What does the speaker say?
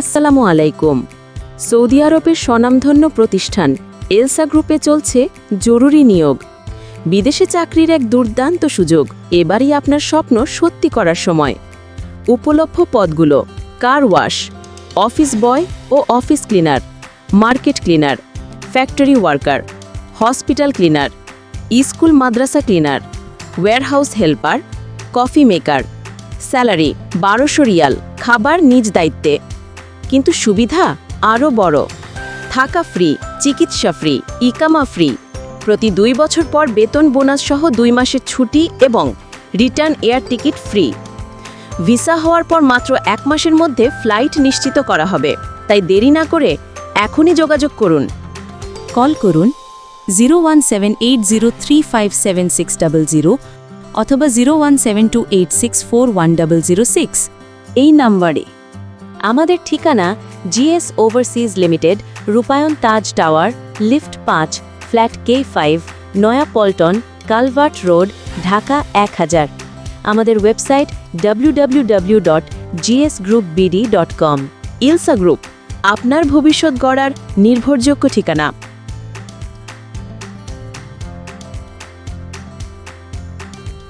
আসসালামু আলাইকুম। সৌদি আরবের স্বনামধন্য প্রতিষ্ঠান এলসা গ্রুপে চলছে জরুরি নিয়োগ। বিদেশে চাকরির এক দুর্দান্ত সুযোগ, এবারই আপনার স্বপ্ন সত্যি করার সময়। উপলভ্য পদগুলো, কার ওয়াশ, অফিস বয় ও office cleaner, market cleaner, factory worker, hospital cleaner, school মাদ্রাসা cleaner warehouse helper, coffee maker. Salary বারোশো রিয়াল, খাবার নিজ দায়িত্বে। কিন্তু সুবিধা আরও বড়। থাকা ফ্রি, চিকিৎসা ফ্রি, ইকামা ফ্রি। প্রতি দুই বছর পর বেতন বোনাস সহ দুই মাসের ছুটি এবং return air ticket free. Visa হওয়ার পর মাত্র এক মাসের মধ্যে ফ্লাইট নিশ্চিত করা হবে। তাই দেরি না করে এখনই যোগাযোগ করুন। কল করুন zero one seven eight zero three five seven six double zero অথবা zero one seven two eight six four one double zero six. এই নাম্বারে আমাদের ঠিকানা GS overseas limited, Rupayan Taj tower, lift পাঁচ, flat K five, Naya Paltan, culvert road, Dhaka এক হাজার। আমাদের website W dot GS group BD dot com ইলসা group, আপনার ভবিষ্যৎ গড়ার নির্ভরযোগ্য ঠিকানা।